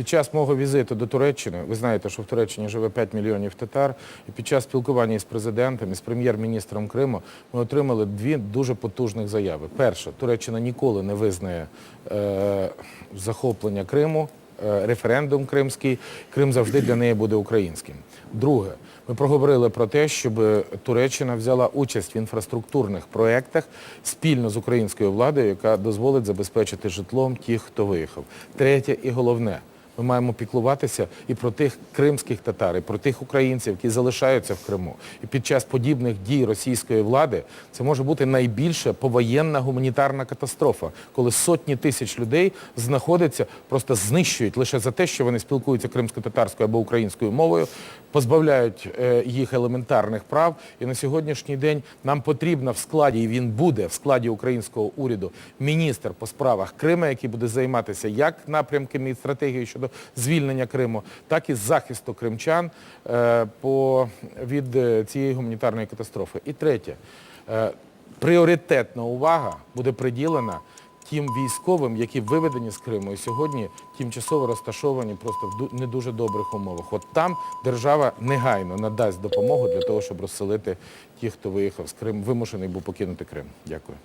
Під час мого візиту до Туреччини, ви знаєте, що в Туреччині живе 5 мільйонів татар, і під час спілкування із президентом, з прем'єр-міністром Криму ми отримали дві дуже потужних заяви. Перше, Туреччина ніколи не визнає е, захоплення Криму, е, референдум кримський. Крим завжди для неї буде українським. Друге, ми проговорили про те, щоб Туреччина взяла участь в інфраструктурних проєктах спільно з українською владою, яка дозволить забезпечити житлом тих, хто виїхав. Третє і головне. Ми маємо піклуватися і про тих кримських татар, і про тих українців, які залишаються в Криму. І під час подібних дій російської влади це може бути найбільша повоєнна гуманітарна катастрофа, коли сотні тисяч людей знаходяться, просто знищують лише за те, що вони спілкуються кримсько-татарською або українською мовою, позбавляють е, їх елементарних прав. І на сьогоднішній день нам потрібно в складі, і він буде в складі українського уряду, міністр по справах Крима, який буде займатися як напрямками і стратегією щодо звільнення Криму, так і захисту кримчан е, від е, цієї гуманітарної катастрофи. І третє, пріоритетна увага буде приділена тим військовим, які виведені з Криму і сьогодні тимчасово розташовані просто в не дуже добрих умовах. От там держава негайно надасть допомогу для того, щоб розселити тих, хто виїхав з Криму, вимушений був покинути Крим. Дякую.